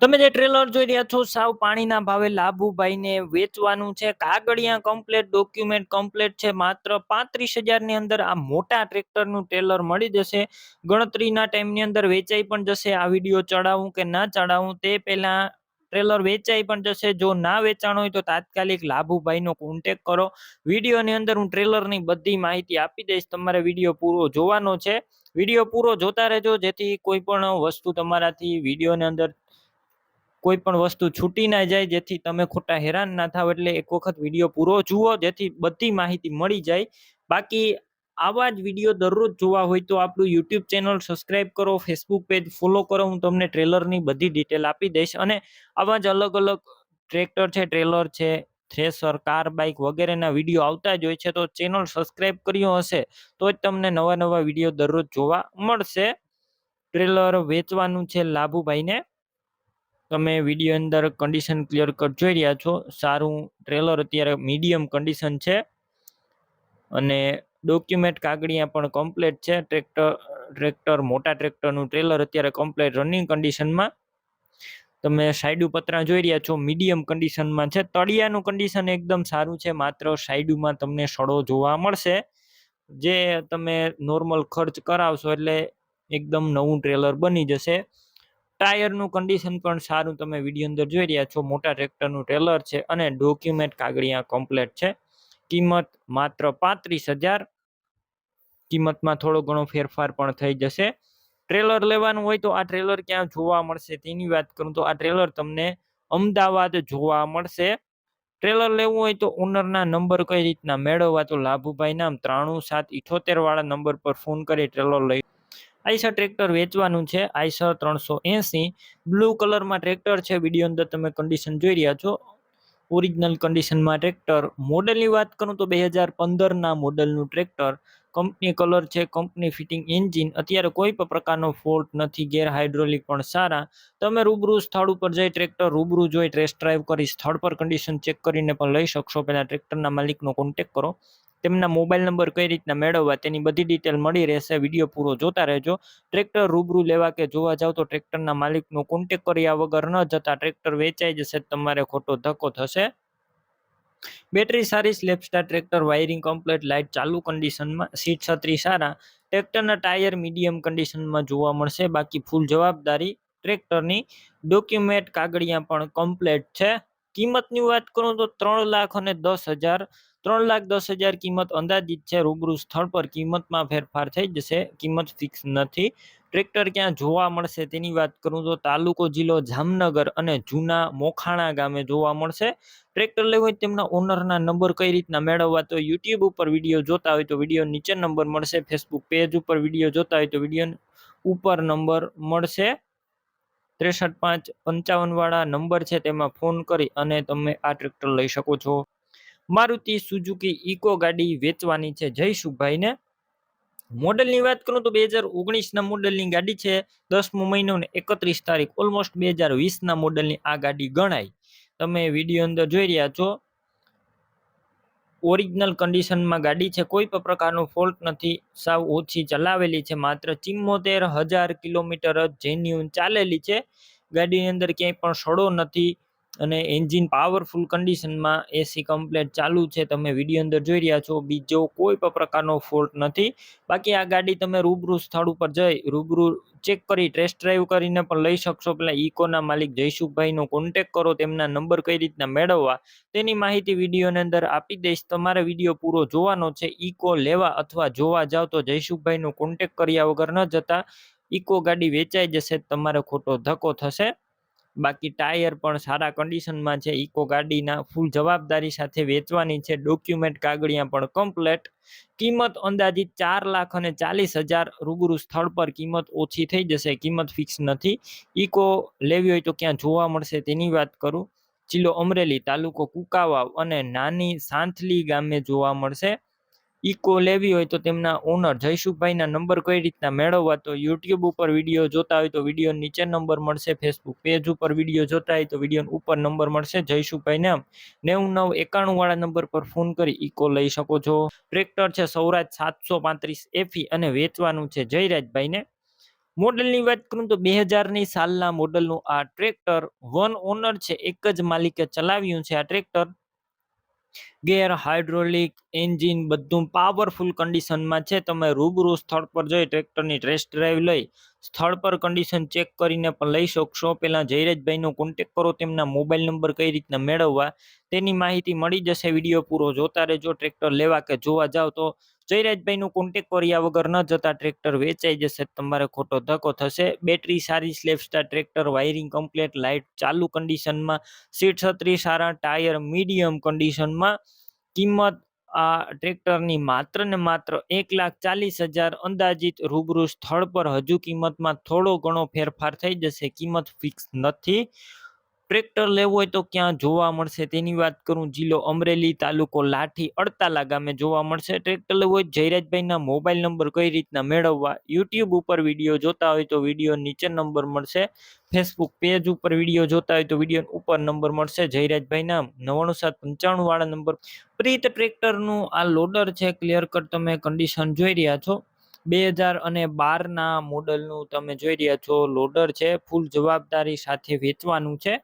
તમે જે ટ્રેલર જોઈ રહ્યા છો, સાવ પાણીના ભાવે લાભુભાઈને વેચવાનું છે. કાગળિયા કમ્પ્લેટ ડોક્યુમેન્ટ કમ્પ્લેટ છે. માત્ર પાંત્રીસ હજારની અંદર આ મોટા ટ્રેક્ટરનું ટ્રેલર મળી જશે. ગણતરીના ટાઈમની અંદર વેચાઈ પણ જશે. આ વીડિયો ચડાવું કે ના ચડાવું તે પહેલાં ટ્રેલર વેચાઈ પણ જશે. જો ના વેચાણ હોય તો તાત્કાલિક લાભુભાઈનો કોન્ટેક કરો. વિડીયોની અંદર હું ટ્રેલરની બધી માહિતી આપી દઈશ. તમારે વીડિયો પૂરો જોવાનો છે. વીડિયો પૂરો જોતા રહેજો. જેથી કોઈ પણ વસ્તુ તમારાથી વિડીયોની અંદર કોઈ પણ વસ્તુ છૂટી ના જાય, જેથી તમે ખોટા હેરાન ના થાવ, એટલે એક વખત વીડિયો પૂરો જુઓ, જેથી બધી માહિતી મળી જાય. બાકી આવા જ વીડિયો દરરોજ જોવા હોય તો આપણું યુટ્યુબ ચેનલ સબસ્ક્રાઇબ કરો ફેસબુક પેજ ફોલો કરો, હું તમને ટ્રેલરની બધી ડિટેલ આપી દઈશ. અને આવા જ અલગ અલગ ટ્રેક્ટર છે ટ્રેલર છે થ્રેસર કાર બાઇક વગેરેના વીડિયો આવતા જ હોય છે, તો ચેનલ સબસ્ક્રાઇબ કર્યો હશે, તો જ તમને નવા નવા વીડિયો દરરોજ જોવા મળશે. ટ્રેલર વેચવાનું છે લાભુભાઈને. તમે વીડિયો અંદર કન્ડિશન ક્લિયર કટ જોઈ રહ્યા છો. સારું ટ્રેલર અત્યારે મીડિયમ કન્ડિશન છે. અને ડોક્યુમેન્ટ કાગળિયા પણ કમ્પ્લીટ છે. ટ્રેક્ટર ટ્રેક્ટર મોટા ટ્રેક્ટરનું ટ્રેલર અત્યારે કમ્પ્લીટ રનિંગ કન્ડિશનમાં તમે સાઈડુ પતરા જોઈ રહ્યા છો. મીડિયમ કન્ડિશનમાં છે. તળિયાનું કન્ડિશન એકદમ સારું છે. માત્ર સાઈડુમાં તમને સડો જોવા મળશે. જે તમે નોર્મલ ખર્ચ કરાવશો એટલે એકદમ નવું ટ્રેલર બની જશે. ટાયરનું કન્ડિશન પણ સારું તમે વીડિયો અંદર જોઈ રહ્યા છો. મોટા ટ્રેક્ટરનું ટ્રેલર છે અને ડોક્યુમેન્ટ કાગળિયા કમ્પ્લેટ છે. કિંમત માત્ર પાંત્રીસ હજાર. કિંમતમાં થોડો ઘણો ફેરફાર પણ થઈ જશે. ટ્રેલર લેવાનું હોય તો આ ટ્રેલર ક્યાં જોવા મળશે તેની વાત કરું તો આ ટ્રેલર તમને અમદાવાદ જોવા મળશે. ટ્રેલર લેવું હોય તો ઓનરના નંબર કઈ રીતના મેળવવા તો લાભુભાઈ નામ ત્રાણું સાત ઇઠોતેર વાળા નંબર પર ફોન કરી ટ્રેલર લઈ આઈસર ટ્રેક્ટર વેચવાનું છે, આઈસર ત્રણસો એસી બ્લુ કલરમાં ટ્રેક્ટર છે, વીડિયો અંદર તમે કન્ડિશન જોઈ રહ્યા છો. ઓરિજિનલ કન્ડિશનમાં ટ્રેક્ટર. મોડલની વાત કરું તો બે હજાર પંદરના મોડલનું ટ્રેક્ટર. કંપની કલર છે કંપની ફિટિંગ એન્જિન અત્યારે કોઈ પણ પ્રકારનો ફોલ્ટ નથી, ગેર હાઇડ્રોલિક પણ સારા. તમે રૂબરૂ સ્થળ ઉપર જઈ ટ્રેક્ટર રૂબરૂ જોઈ ટેસ્ટ ડ્રાઈવ કરી, સ્થળ પર કન્ડિશન ચેક કરીને પણ લઈ શકશો. પહેલાં ટ્રેક્ટરના માલિકનો કોન્ટેક કરો. તેમના મોબાઈલ નંબર કઈ રીતના મેળવવા તેની બધી ડિટેલ મળી રહેશે. વીડિયો પૂરો જોતા રહેજો. ટ્રેક્ટર રૂબરૂ લેવા કે જોવા જાવ તો ટ્રેક્ટરના માલિકનો કોન્ટેક કર્યા વગર ન જતા ટ્રેક્ટર વેચાઈ જશે, તમારે ખોટો ધક્કો થશે. બેટરી સારી self starter tractor wiring complete light ચાલુ કન્ડિશનમાં સીટ છત્રી સારા. ટ્રેક્ટરના ટાયર મીડિયમ કન્ડિશનમાં જોવા મળશે. બાકી ફૂલ જવાબદારી ટ્રેક્ટરની. ડોક્યુમેન્ટ કાગળિયા પણ કમ્પ્લેટ છે. કિંમતની વાત કરું તો ત્રણ લાખ અને દસ હજાર ત્રણ લાખ દસ હજાર કિંમત અંદાજિત છે. રૂબરૂ સ્થળ પર કિંમતમાં ફેરફાર થઈ જશે. કિંમત ફિક્સ નથી. ટ્રેક્ટર ક્યાં જોવા મળશે તેની વાત કરું તો તાલુકો જિલ્લો જામનગર અને જૂના મોખાણા ગામે જોવા મળશે. ટ્રેક્ટર લેવું હોય તેમના ઓનરના નંબર કઈ રીતના મેળવવા તો યુટ્યુબ ઉપર વીડિયો જોતા હોય તો વીડિયો નીચે નંબર મળશે. ફેસબુક પેજ ઉપર વીડિયો જોતા હોય તો વીડિયો ઉપર નંબર મળશે. ત્રેસઠ પાંચ પંચાવન વાળા નંબર છે, તેમાં ફોન કરી અને તમે આ ટ્રેક્ટર લઈ શકો છો. મારુતિ સુઝુકી ઇકો ગાડી વેચવાની છે. જયસુખભાઈને મોડલની વાત કરું તો બે હજાર ઓગણીસના મોડલની ગાડી છે. દસમો મહિનો ને એકત્રીસ તારીખ, ઓલમોસ્ટ બે હજાર વીસના મોડલની આ ગાડી ગણાય. તમે વીડિયો અંદર જોઈ રહ્યા છો. ઓરિજિનલ કન્ડિશનમાં ગાડી છે. કોઈ પણ પ્રકારનો ફોલ્ટ નથી. સાવ ઓછી ચલાવેલી છે. માત્ર ચિમ્મોતેર હજાર કિલોમીટર જ જેન્યુન ચાલેલી છે. ગાડીની અંદર ક્યાંય પણ સડો નથી. અને એન્જિન પાવરફુલ કન્ડિશનમાં એસી કમ્પ્લેટ ચાલુ છે. તમે વીડિયો અંદર જોઈ રહ્યા છો. બીજો કોઈ પણ પ્રકારનો ફોલ્ટ નથી. બાકી આ ગાડી તમે રૂબરૂ સ્થળ ઉપર જઈ રૂબરૂ ચેક કરી ટેસ્ટ ડ્રાઈવ કરીને પણ લઈ શકશો. પેલા ઇકોના માલિક જયસુખભાઈનો કોન્ટેક કરો, તેમના નંબર કઈ રીતના મેળવવા, તેની માહિતી વિડીયોની અંદર આપી દઈશ. તમારે વીડિયો પૂરો જોવાનો છે. ઇકો લેવા અથવા જોવા જાઓ તો જયસુખભાઈનો કોન્ટેક કર્યા વગર ન જતા. ઇકો ગાડી વેચાઈ જશે, તમારે ખોટો ધક્કો થશે. બાકી ટાયર પણ સારા કન્ડિશનમાં છે. ઇકો ગાડીના ફૂલ જવાબદારી સાથે વેચવાની છે. ડોક્યુમેન્ટ કાગળિયા પણ કમ્પ્લેટ કિંમત અંદાજિત ચાર લાખ અને ચાલીસ હજાર રૂબરૂ સ્થળ પર કિંમત ઓછી થઈ જશે. કિંમત ફિક્સ નથી. ઇકો લેવી હોય તો ક્યાં જોવા મળશે તેની વાત કરું. જિલ્લો અમરેલી તાલુકો કુકાવાવ અને નાની સાંથલી ગામે જોવા મળશે. ઇકો લેવી હોય તો તેમના ઓનર જયસુખભાઈના નંબર કઈ રીતના મેળવવા તો યુટ્યુબ ઉપર વીડિયો જોતા હોય તો વીડિયો નીચે નંબર મળશે ફેસબુક પેજ ઉપર વીડિયો જોતા હોય તો વીડિયો ઉપર નંબર મળશે જયસુખભાઈ નેવું નવ એકાણું વાળા નંબર પર ફોન કરી ઇકો લઈ શકો છો. ટ્રેક્ટર છે સૌરાજ સાતસો પાંત્રીસ એફી અને વેચવાનું છે જયરાજભાઈને. મોડલની વાત કરું તો બે હજારની સાલના મોડલનું આ ટ્રેક્ટર વન ઓનર છે, એક જ માલિકે ચલાવ્યું છે આ ટ્રેક્ટર ગેર હાઇડ્રોલિક એન્જિન બધું પાવરફુલ કન્ડિશનમાં છે. તમે રૂબરૂ સ્થળ પર જઈ ટ્રેક્ટરની ટેસ્ટ ડ્રાઈવ લઈ સ્થળ પર કન્ડિશન ચેક કરીને પણ લઈ શકશો. પહેલાં જયરાજભાઈનો કોન્ટેક કરો, તેમના મોબાઈલ નંબર કઈ રીતના મેળવવા, તેની માહિતી મળી જશે. વીડિયો પૂરો જોતા રહેજો ટ્રેક્ટર લેવા કે જોવા જાવ તો. જયરાજભાઈનો કોન્ટેક કર્યા વગર ન જતા ટ્રેક્ટર વેચાઈ જશે, તમારે ખોટો ધક્કો થશે. બેટરી સારી self starter tractor wiring complete light ચાલુ કન્ડિશનમાં સીટ છત્રી સારા ટાયર મીડિયમ કન્ડિશનમાં કિંમત આ ટ્રેક્ટરની માત્ર ને માત્ર એક લાખ ચાલીસ હજાર અંદાજિત રૂબરૂ સ્થળ પર હજુ કિંમતમાં થોડો ઘણો ફેરફાર થઈ જશે. કિંમત ફિક્સ નથી. ટ્રેક્ટર લેવું હોય તો ક્યાં જોવા મળશે? તેની વાત કરું, જિલ્લો અમરેલી તાલુકો લાઠી અડતાલા ગામે જોવા મળશે. ટ્રેક્ટર લેવું હોય જયરાજભાઈના મોબાઈલ નંબર કઈ રીતના મેળવવા? યુટ્યુબ ઉપર વીડિયો જોતા હોય તો વીડિયો નીચે નંબર મળશે. ફેસબુક પેજ ઉપર વીડિયો જોતા હોય તો વીડિયો ઉપર નંબર મળશે. જયરાજભાઈના નવ્વાણું સાત પંચાણું વાળા નંબર. પ્રીત ટ્રેક્ટરનું આ લોડર છે ક્લિયર કટ તમે કન્ડિશન જોઈ રહ્યા છો. બે હજાર અને બારના મોડલનું તમે જોઈ રહ્યા છો. લોડર છે ફૂલ જવાબદારી સાથે વેચવાનું છે.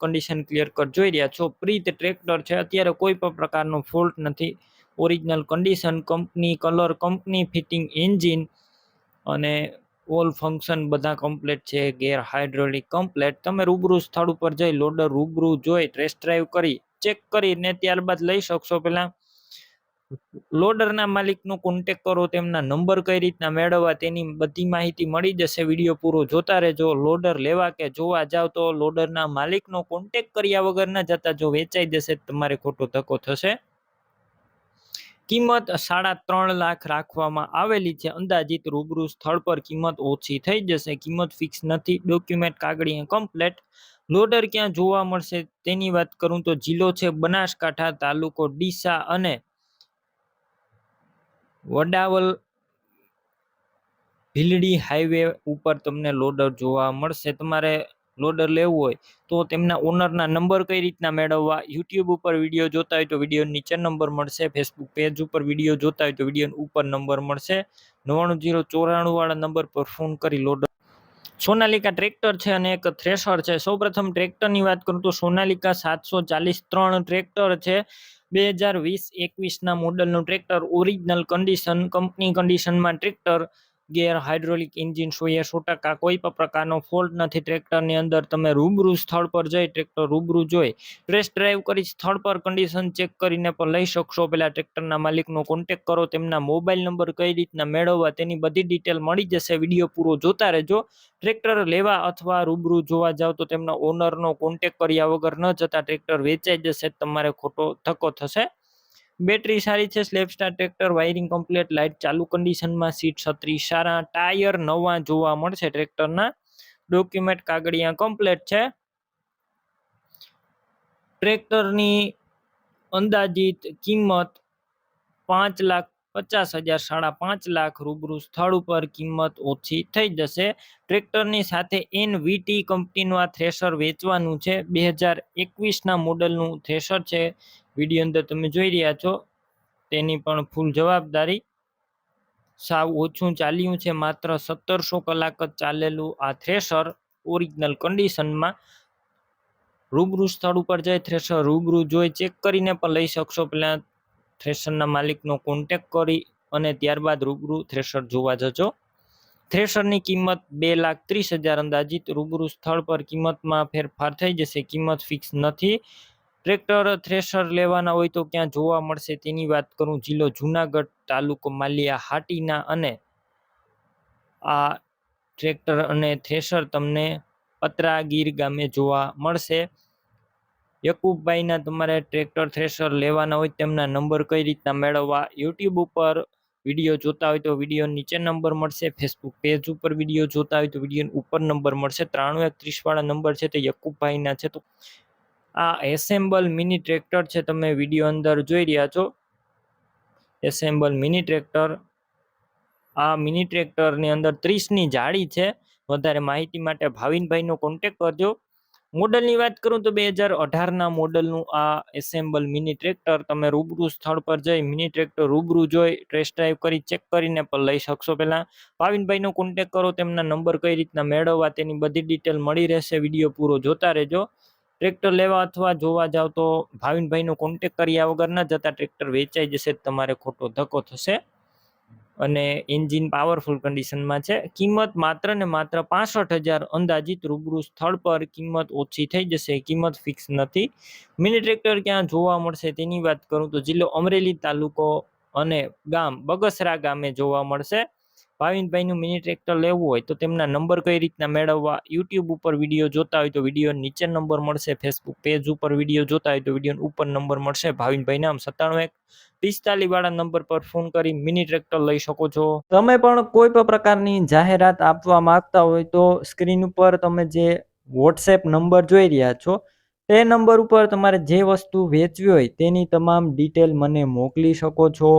કન્ડિશન ક્લિયર કટ જોઈ રહ્યા છો. પ્રીત ટ્રેક્ટર છે. અત્યારે કોઈ પણ પ્રકારનો ફોલ્ટ નથી. Original condition company colour company fitting engine અને ઓલ ફંક્શન બધા કમ્પ્લેટ છે. ગેર હાઇડ્રોલિક કમ્પ્લેટ તમે રૂબરૂ સ્થળ ઉપર જઈ લોડર રૂબરૂ જોઈ ટેસ્ટ ડ્રાઈવ કરી ચેક કરીને ત્યારબાદ લઈ શકશો પહેલાં. લોડરના માલિકનો કોન્ટેક કરો, તેમના નંબર કઈ રીતના મેળવવા તેની બધી માહિતી મળી જશે. વીડિયો પૂરો જોતા રહેજો. લોડર લેવા કે જોવા જાવ તો લોડરના માલિકનો કોન્ટેક કર્યા વગર ન જતા જો વેચાઈ જશે તમારે ખોટો ધક્કો થશે. કિંમત સાડા ત્રણ લાખ રાખવામાં આવેલી છે. અંદાજિત રૂબરૂ સ્થળ પર કિંમત ઓછી થઈ જશે. કિંમત ફિક્સ નથી. ડોક્યુમેન્ટ કાગળીએ કમ્પ્લેટ લોડર ક્યાં જોવા મળશે તેની વાત કરું તો જિલ્લો છે બનાસકાંઠા, તાલુકો ડીસા અને વડાવલ ભીલડી હાઈવે ઉપર તમને લોડર જોવા મળશે. તમારે લોડર લેવું હોય તો તેમના ઓનરના નંબર કઈ રીતના મેળવવા? યુટ્યુબ ઉપર વીડિયો જોતા હોય તો વીડિયો નીચે નંબર મળશે. ફેસબુક પેજ ઉપર વીડિયો જોતા હોય તો વીડિયો ઉપર નંબર મળશે. નવ્વાણું જીરો ચોરાણું નંબર પર ફોન કરી લોડર સોનાલિકા ટ્રેક્ટર છે અને એક થ્રેશર છે. સૌપ્રથમ ટ્રેક્ટરની વાત કરું તો સોનાલિકા સાતસો ચાલીસ ત્રણ ટ્રેક્ટર છે. બે હજાર વીસ એકવીસના મોડલનું ટ્રેક્ટર ઓરિજિનલ કન્ડિશન કંપની કન્ડિશનમાં ટ્રેક્ટર ગેર હાઇડ્રોલિક ઇન્જિન સો એ સો ટકા કોઈ પણ પ્રકારનો ફોલ્ટ નથી. ટ્રેક્ટરની અંદર તમે રૂબરૂ સ્થળ પર જઈ ટ્રેક્ટર રૂબરૂ જોઈ ટ્રેસ ડ્રાઈવ કરી સ્થળ પર કન્ડિશન ચેક કરીને પણ લઈ શકશો. પહેલાં ટ્રેક્ટરના માલિકનો કોન્ટેક કરો, તેમના મોબાઈલ નંબર કઈ રીતના મેળવવા, તેની બધી ડિટેલ મળી જશે. વીડિયો પૂરો જોતા રહેજો. ટ્રેક્ટર લેવા અથવા રૂબરૂ જોવા જાવ તો તેમના ઓનરનો કોન્ટેક કર્યા વગર ન જતા ટ્રેક્ટર વેચાઈ જશે, તમારે ખોટો ધક્કો થશે. બેટરી સારી છે સ્લેપસ્ટાર ટ્રેક્ટર, વાયરિંગ કમ્પ્લીટ, લાઇટ ચાલુ કન્ડિશનમાં, સીટ છત્રી સારા, ટાયર નવા જોવા મળશે ટ્રેક્ટરના. ડોક્યુમેન્ટ કાગળિયા કમ્પ્લીટ છે. ટ્રેક્ટરની અંદાજિત કિંમત પાંચ લાખ પચાસ હજાર, સાડા પાંચ લાખ રૂબરૂ સ્થળ ઉપર કિંમત ઓછી થઈ જશે. ટ્રેક્ટરની સાથે એન વીટી કંપનીનું આ થ્રેશર વેચવાનું છે. બે હજાર એકવીસના મોડલનું થ્રેશર છે. વીડિયો અંદર તમે જોઈ રહ્યા છો, તેની પણ ફૂલ જવાબદારી સાવ ઓછું ચાલ્યું છે, માત્ર સત્તરસો કલાક જ ચાલેલું આ થ્રેશર ઓરિજિનલ કન્ડિશનમાં રૂબરૂ સ્થળ ઉપર જઈ થ્રેશર રૂબરૂ જોઈ ચેક કરીને પણ લઈ શકશો. પહેલાં થ્રેશરના માલિકનો કોન્ટેક કરી અને ત્યારબાદ રૂબરૂ થ્રેશર જોવા જજો. થ્રેશરની કિંમત બે લાખ ત્રીસ હજાર અંદાજિત. રૂબરૂ સ્થળ પર કિંમતમાં ફેરફાર થઈ જશે. કિંમત ફિક્સ નથી. ટ્રેક્ટર, થ્રેશર લેવાના હોય તો ક્યાં જોવા મળશે? તેની વાત કરું જિલ્લો જુનાગઢ તાલુકો માલિયા હાટીના અને આ ટ્રેક્ટર અને થ્રેશર તમને પતરાગીર ગામે જોવા મળશે. યકુબભાઈના તમારે ટ્રેક્ટર, થ્રેશર લેવાના હોય તેમના નંબર કઈ રીતના મેળવવા? યુટ્યુબ ઉપર વીડિયો જોતા હોય તો વીડિયો નીચે નંબર મળશે, ફેસબુક પેજ ઉપર વીડિયો જોતા હોય તો વીડિયો ઉપર નંબર મળશે. ત્રાણું એક ત્રીસવાળા નંબર છે તે યકુબભાઈના છે તો આ એસેમ્બલ મિની ટ્રેક્ટર છે, તમે વીડિયો અંદર જોઈ રહ્યા છો. Assemble mini tractor. આ મિની ટ્રેક્ટરની અંદર ત્રીસની જાળી છે. વધારે માહિતી માટે ભાવિનભાઈનો કોન્ટેક કરજો. મોડલની વાત કરું તો બે હજાર અઢારના મોડલનું આ એસેમ્બલ મિની ટ્રેક્ટર તમે રૂબરૂ સ્થળ પર જઈ મિની ટ્રેક્ટર રૂબરૂ જોઈ ટેસ્ટ ડ્રાઈવ કરી ચેક કરીને પણ લઈ શકશો પહેલાં. ભાવિનભાઈનો કોન્ટેક કરો, તેમના નંબર કઈ રીતના મેળવવા તેની બધી ડિટેલ મળી રહેશે. વીડિયો પૂરો જોતા રહેજો. ટ્રેક્ટર લેવા અથવા જોવા જાવ તો ભાવિનભાઈનો કોન્ટેક કર્યા વગર ન જતા ટ્રેક્ટર વેચાઈ જશે, તમારે ખોટો ધક્કો થશે. અને એન્જિન પાવરફુલ કન્ડિશનમાં છે. કિંમત માત્ર ને માત્ર પાસઠ હજાર અંદાજિત રૂબરૂ સ્થળ પર કિંમત ઓછી થઈ જશે, કિંમત ફિક્સ નથી. મિની ટ્રેક્ટર ક્યાં જોવા મળશે તેની વાત કરું તો જિલ્લો અમરેલી તાલુકો અને ગામ બગસરા ગામે જોવા મળશે. ભાવિનભાઈનું મિની ટ્રેક્ટર લેવું હોય તો તેમના નંબર કઈ રીતના મેળવવા? યુટ્યુબ ઉપર વીડિયો જોતા હોય તો વીડિયો નીચે નંબર મળશે. ફેસબુક પેજ ઉપર વીડિયો જોતા હોય તો વીડિયો ઉપર નંબર મળશે. ભાવિનભાઈ નામ સત્તાણું એક. પિસ્તાલીસ વાળા નંબર પર ફોન કરી મિની ટ્રેક્ટર લઈ શકો છો. તમે પણ કોઈ પણ પ્રકારની જાહેરાત આપવા માંગતા હોય તો સ્ક્રીન ઉપર તમે જે વોટ્સએપ નંબર જોઈ રહ્યા છો, તે નંબર ઉપર તમારે જે વસ્તુ વેચવી હોય તેની તમામ ડિટેલ મને મોકલી શકો છો.